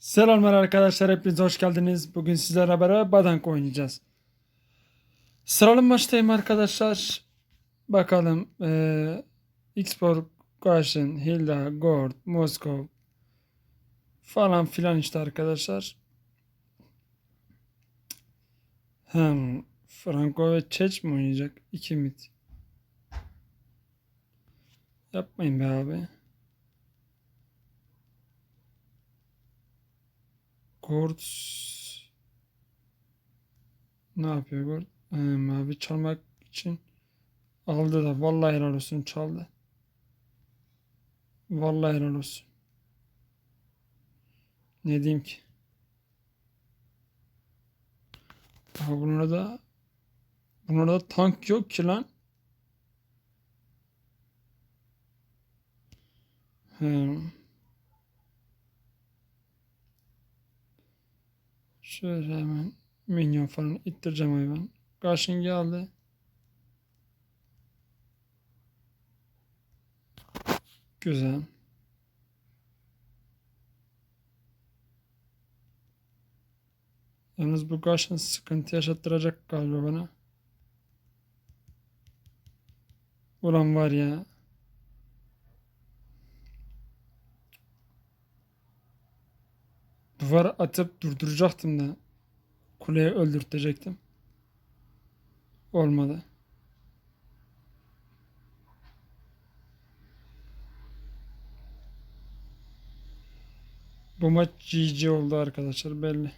Selamlar arkadaşlar hepiniz hoş geldiniz. Bugün sizlerle beraber Badank oynayacağız. Sıralı maçtayım arkadaşlar. Bakalım eee Xborg, Gaşin, Hilda, Gord, Moskov falan filan işte arkadaşlar. Hem Franco ve Çeç mi oynayacak? İki mit. Yapmayın be abi. Gord ne yapıyor Gord? Ee, mavi çalmak için aldı da vallahi helal olsun çaldı. Vallahi helal olsun. Ne diyeyim ki? Daha bunlarda da bunlarda tank yok ki lan. Hmm. Şöyle hemen minyon falan ittireceğim hayvan. Karşın geldi. Güzel. Yalnız bu karşın sıkıntı yaşattıracak galiba bana. Ulan var ya. Duvar atıp durduracaktım da kuleye öldürtecektim. Olmadı. Bu maç GG oldu arkadaşlar belli.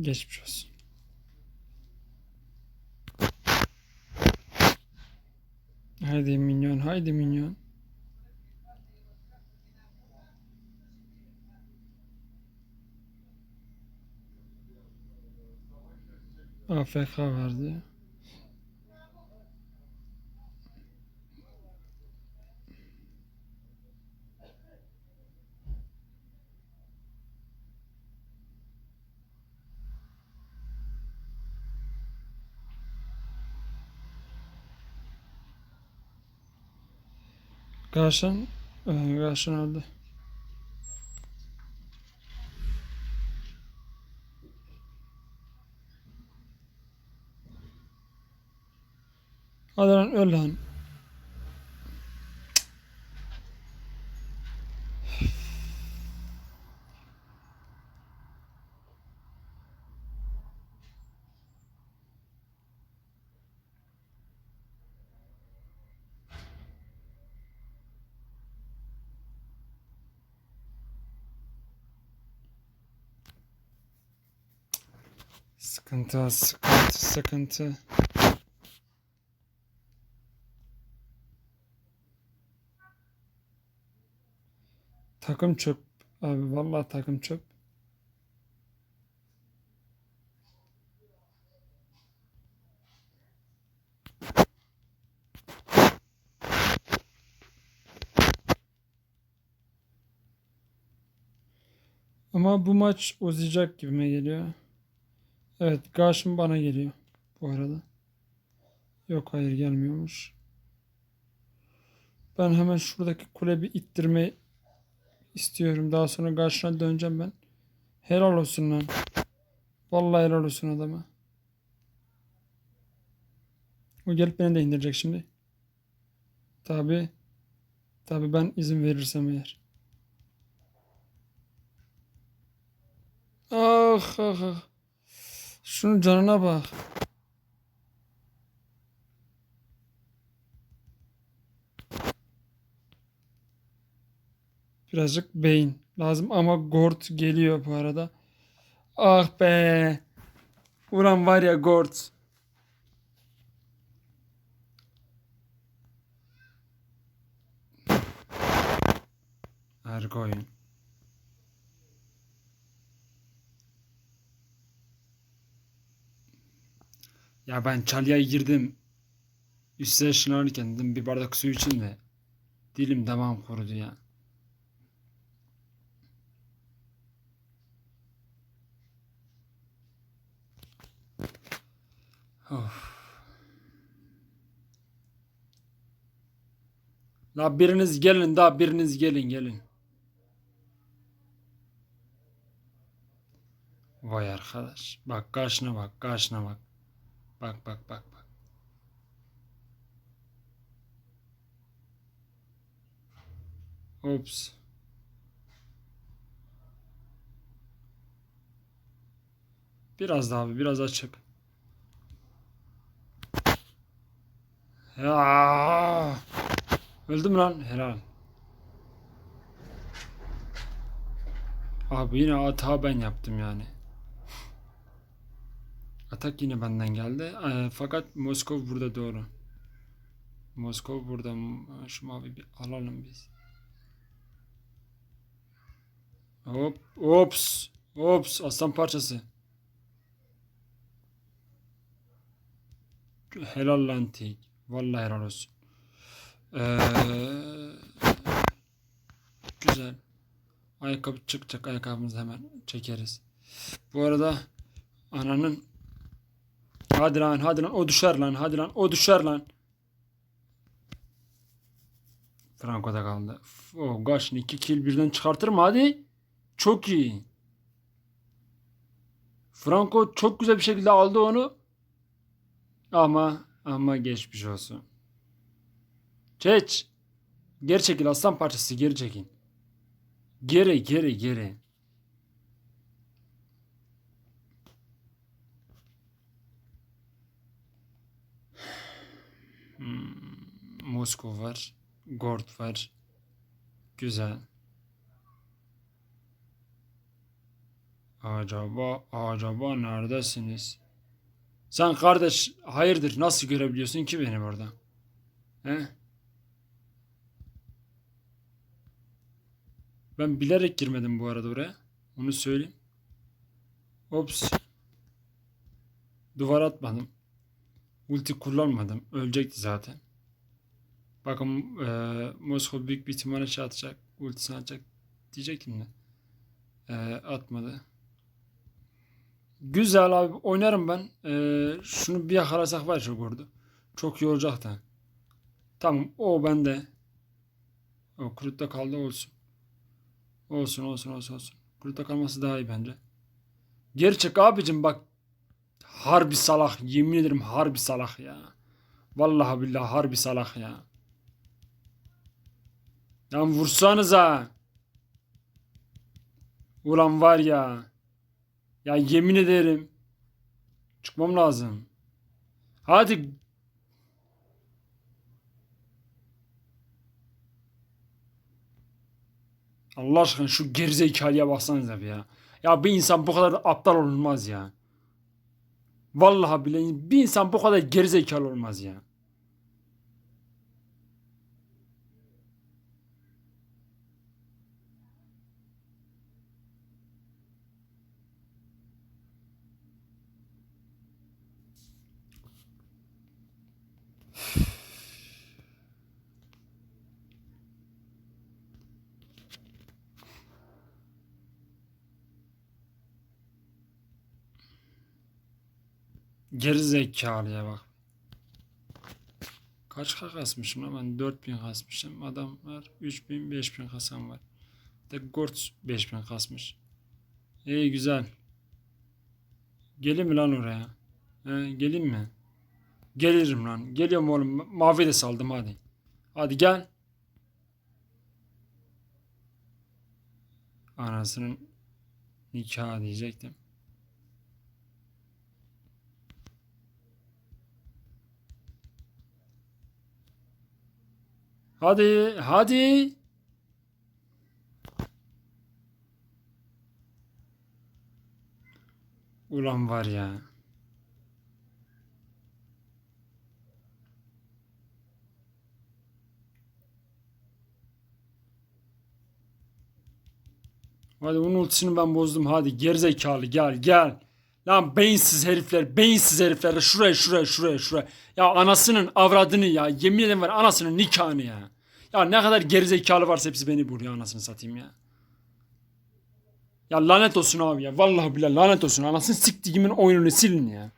Geçmiş olsun. Haydi minyon, haydi minyon. AFK verdi. Karşın, e, karşın öldü. Hadi lan öl lan. Sıkıntı, sıkıntı, sıkıntı. Takım çöp. Abi vallahi takım çöp. Ama bu maç uzayacak gibime geliyor. Evet, karşım bana geliyor bu arada. Yok hayır gelmiyormuş. Ben hemen şuradaki kule bir ittirme istiyorum. Daha sonra karşına döneceğim ben. Helal olsun lan. Vallahi helal olsun adama. O gelip beni de indirecek şimdi. Tabi. Tabi ben izin verirsem eğer. Ah ah ah. Şunun canına bak. Birazcık beyin lazım ama Gort geliyor bu arada. Ah be. Ulan var ya Gort. Oyun. Ya ben çalıya girdim. Üstüne şınarken dedim bir bardak su için de dilim devam kurudu ya. Of. La biriniz gelin da biriniz gelin gelin. Vay arkadaş. Bak karşına bak karşına bak. Bak bak bak bak. Ops. Biraz daha abi biraz açık. Ya. Öldüm lan helal. Abi yine hata ben yaptım yani. Atak yine benden geldi. Ee, fakat Moskov burada doğru. Moskov burada. Şu mavi bir alalım biz. Hop, ops, ops, aslan parçası. Helal lan tek. Vallahi helal olsun. Ee, güzel. Ayakkabı çıkacak. Ayakkabımızı hemen çekeriz. Bu arada ananın hadi lan hadi lan o düşer lan hadi lan o düşer lan. Franco da kaldı. O Gaşin iki kill birden çıkartır mı hadi? Çok iyi. Franco çok güzel bir şekilde aldı onu. Ama ama geçmiş olsun. Çeç. Geri çekil aslan parçası geri çekil. Geri geri geri. Hmm, Moskova var. Gord var. Güzel. Acaba acaba neredesiniz? Sen kardeş hayırdır nasıl görebiliyorsun ki beni burada? He? Ben bilerek girmedim bu arada oraya. Onu söyleyeyim. Ops. Duvar atmadım. Ulti kullanmadım. Ölecekti zaten. Bakın eee Moskova büyük bir ihtimalle şey atacak. Ultisini atacak diyecektim de. Eee, atmadı. Güzel abi oynarım ben. Eee, şunu bir yakalasak var çok orada. Çok yoracak da. Tamam o bende. O kurutta kaldı olsun. Olsun olsun olsun olsun. Kurutta kalması daha iyi bence. Gerçek abicim bak. Harbi salak. Yemin ederim harbi salak ya. Vallahi billahi harbi salak ya. Lan vursanıza. Ulan var ya. Ya yemin ederim. Çıkmam lazım. Hadi. Allah aşkına şu gerizekalıya baksanıza bir ya. Ya bir insan bu kadar da aptal olmaz ya. Vallahi bile bir insan bu kadar gerizekalı olmaz ya. Gerizekalıya bak. Kaç k kasmışım lan ben 4000 kasmışım. Adam var 3000 5000 kasan var. De Gortz 5000 kasmış. İyi güzel. Gelin mi lan oraya? He, gelin mi? Gelirim lan. Geliyorum oğlum. Mavi de saldım hadi. Hadi gel. Anasının nikahı diyecektim. Hadi, hadi. Ulan var ya. Hadi onun ultisini ben bozdum. Hadi gerizekalı gel gel. Lan beyinsiz herifler, beyinsiz herifler. Şuraya şuraya şuraya şuraya. Ya anasının avradını ya. Yemin ederim var anasının nikahını ya. Ya ne kadar gerizekalı varsa hepsi beni buluyor anasını satayım ya. Ya lanet olsun abi ya. Vallahi billahi lanet olsun. Anasını siktiğimin oyununu silin ya.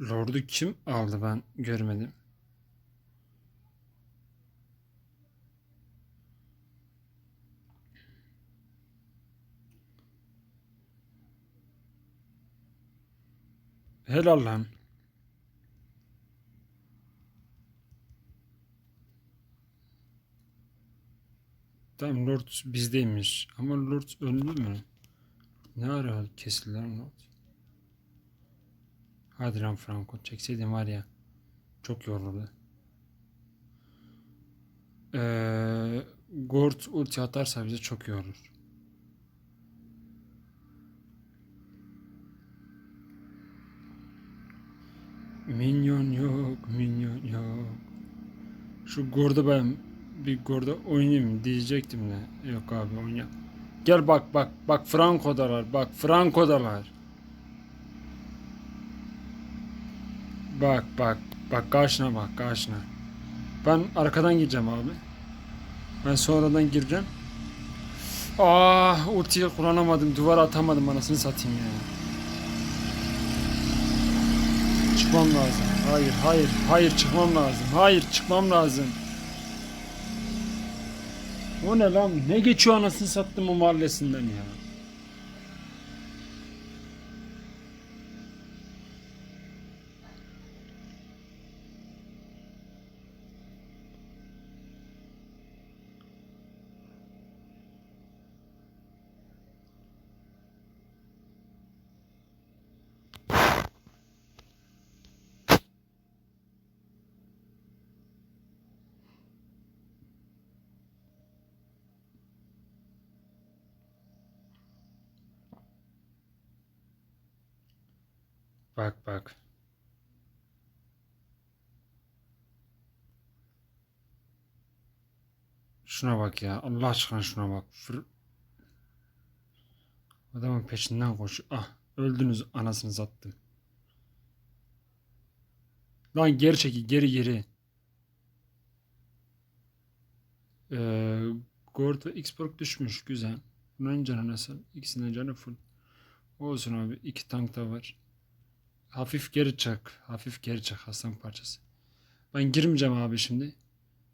Lord'u kim aldı ben görmedim. Helal lan. Tamam Lord bizdeymiş. Ama Lord öldü mü? Ne ara kesildi lan Lord? Hadi lan Franco çekseydim var ya. Çok yoruldu. Ee, Gord ulti atarsa bize çok yorulur. Minyon yok, minyon yok. Şu Gord'a ben bir Gord'a oynayayım diyecektim de. Yok abi oynayam. Gel bak bak bak Franco'dalar bak Franco'dalar. Bak bak bak karşına bak karşına. Ben arkadan gireceğim abi. Ben sonradan gireceğim. Ah ultiyi kullanamadım. Duvara atamadım anasını satayım ya. Çıkmam lazım. Hayır hayır hayır çıkmam lazım. Hayır çıkmam lazım. O ne lan? Ne geçiyor anasını sattım o mahallesinden ya. Bak bak. Şuna bak ya. Allah aşkına şuna bak. Fır... Adamın peşinden koş. Ah öldünüz anasını sattım. Lan geri çekil geri geri. Ee, Gord ve Xborg düşmüş. Güzel. Bunların canı nasıl? İkisinin canı full. Olsun abi. iki tank da var. Hafif geri çak. Hafif geri çak aslan parçası. Ben girmeyeceğim abi şimdi.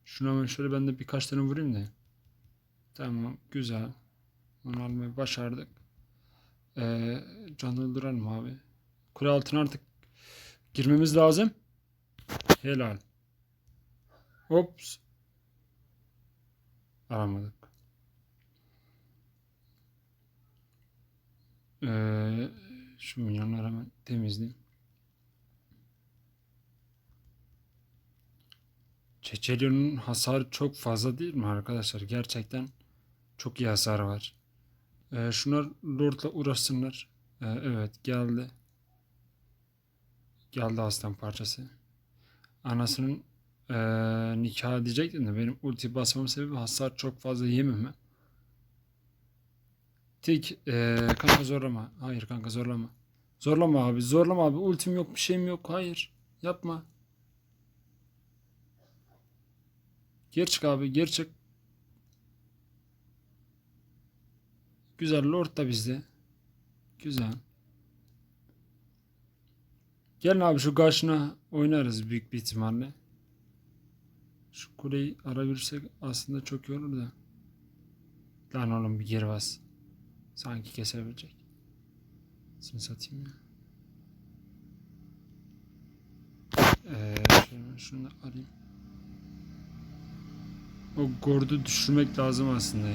Şuna hemen şöyle ben de birkaç tane vurayım da. Tamam güzel. Onu almayı başardık. Ee, can abi. Kule altına artık girmemiz lazım. Helal. Ops. Alamadık. Ee, şu milyonları hemen temizleyeyim. Çeçelyon'un hasarı çok fazla değil mi arkadaşlar? Gerçekten çok iyi hasar var. Ee, şunlar Lord'la uğraşsınlar. Ee, evet geldi. Geldi aslan parçası. Anasının ee, nikahı diyecektim de benim ulti basmam sebebi hasar çok fazla yememem. Tik ee, kanka zorlama. Hayır kanka zorlama. Zorlama abi zorlama abi ultim yok bir şeyim yok. Hayır yapma. Geri çık abi geri çık. Güzel Lord da bizde. Güzel. Gelin abi şu karşına oynarız büyük bir ihtimalle. Şu kuleyi arabilirsek aslında çok iyi olur da. Lan oğlum bir geri bas. Sanki kesebilecek. Seni satayım ya. Ee, şunu arayayım. O gordu düşürmek lazım aslında ya.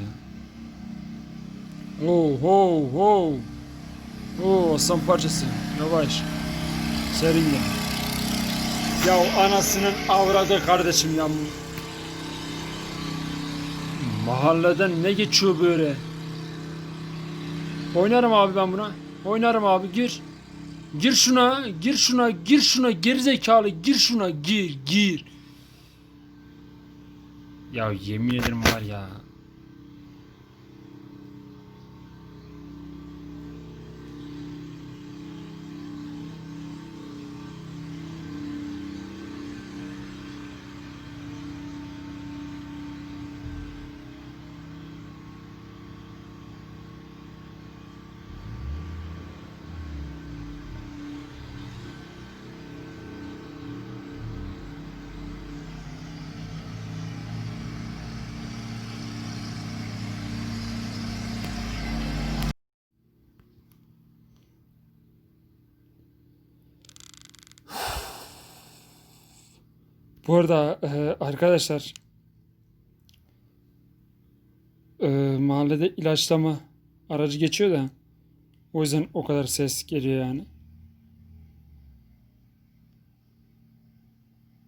Oh oh oh. Oh aslan parçası. Yavaş. Serin gel. Ya anasının avradı kardeşim ya. Mahalleden ne geçiyor böyle? Oynarım abi ben buna. Oynarım abi gir. Gir şuna, gir şuna, gir şuna gerizekalı gir şuna gir gir. Ya yemin ederim var ya. Bu arada e, arkadaşlar e, mahallede ilaçlama aracı geçiyor da o yüzden o kadar ses geliyor yani.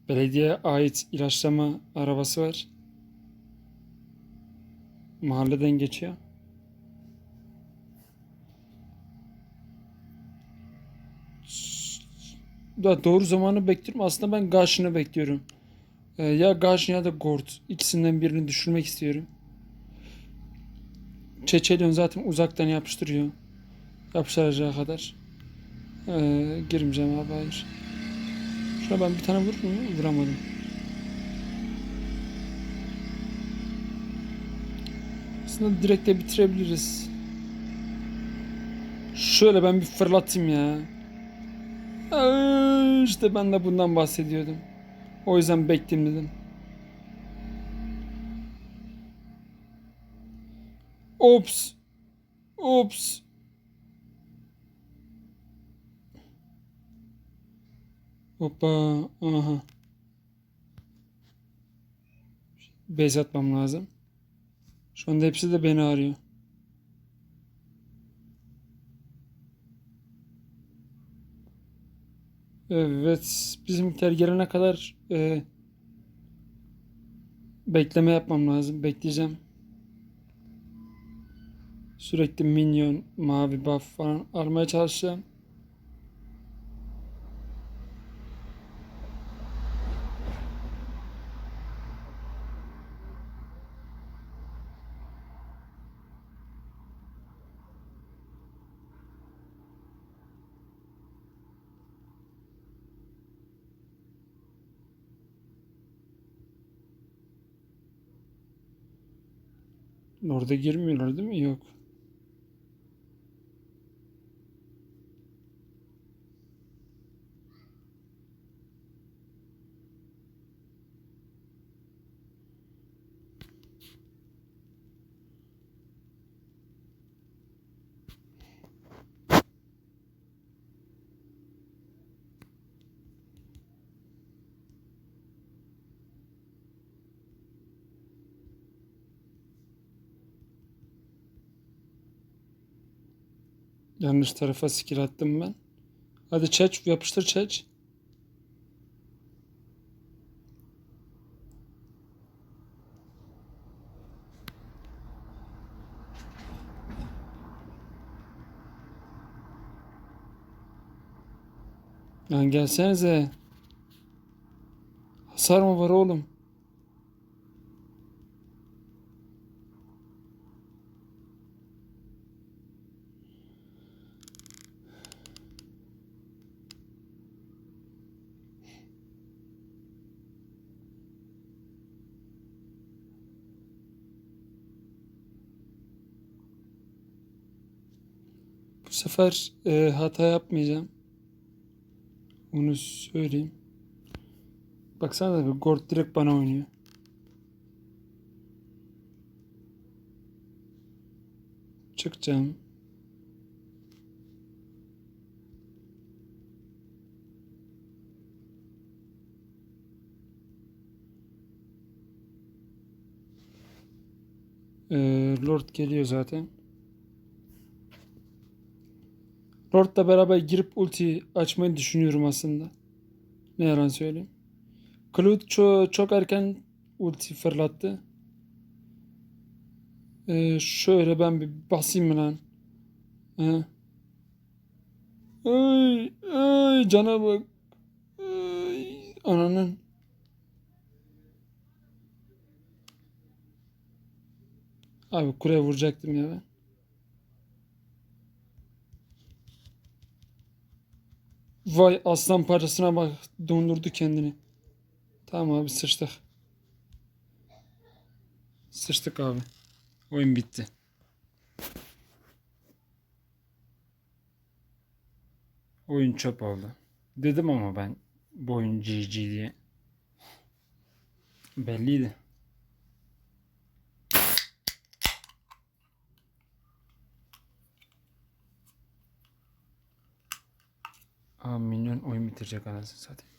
Belediye ait ilaçlama arabası var. Mahalleden geçiyor. Da doğru zamanı bekliyorum. Aslında ben Gash'ını bekliyorum. Ee, ya Gash ya da Gord. İkisinden birini düşürmek istiyorum. Çeçelion zaten uzaktan yapıştırıyor. Yapıştıracağı kadar. Ee, girmeyeceğim abi hayır. Şuna ben bir tane vurur muyum? Vuramadım. Aslında direkt de bitirebiliriz. Şöyle ben bir fırlatayım ya. İşte ben de bundan bahsediyordum. O yüzden bekleyeyim dedim. Ops. Ops. Hoppa. Aha. Base atmam lazım. Şu anda hepsi de beni arıyor. Evet. Bizimkiler gelene kadar e, bekleme yapmam lazım. Bekleyeceğim. Sürekli minyon, mavi buff falan almaya çalışacağım. Orada girmiyorlar değil mi? Yok. Yanlış tarafa skill attım ben. Hadi çeç yapıştır çeç. Lan gelsenize. Hasar mı var oğlum? Bu sefer e, hata yapmayacağım. Onu söyleyeyim. Baksana da Gord direkt bana oynuyor. Çıkacağım. Ee, Lord geliyor zaten. Lord'la beraber girip ulti açmayı düşünüyorum aslında. Ne yalan söyleyeyim. Claude çok, çok erken ulti fırlattı. Ee, şöyle ben bir basayım mı lan? He. Ay, ay cana bak. Ay, ananın. Abi kuleye vuracaktım ya ben. Vay aslan parçasına bak dondurdu kendini. Tamam abi sıçtık. Sıçtık abi. Oyun bitti. Oyun çöp oldu. Dedim ama ben bu oyun GG diye. Belliydi. Ha minyon oyun bitirecek anasını satayım.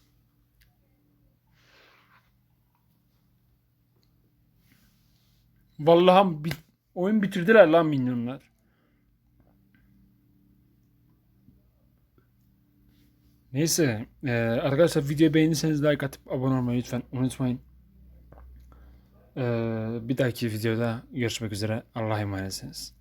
Vallahi bit oyun bitirdiler lan minyonlar. Neyse e, arkadaşlar videoyu beğendiyseniz like atıp abone olmayı lütfen unutmayın. E, bir dahaki videoda görüşmek üzere. Allah'a emanetsiniz.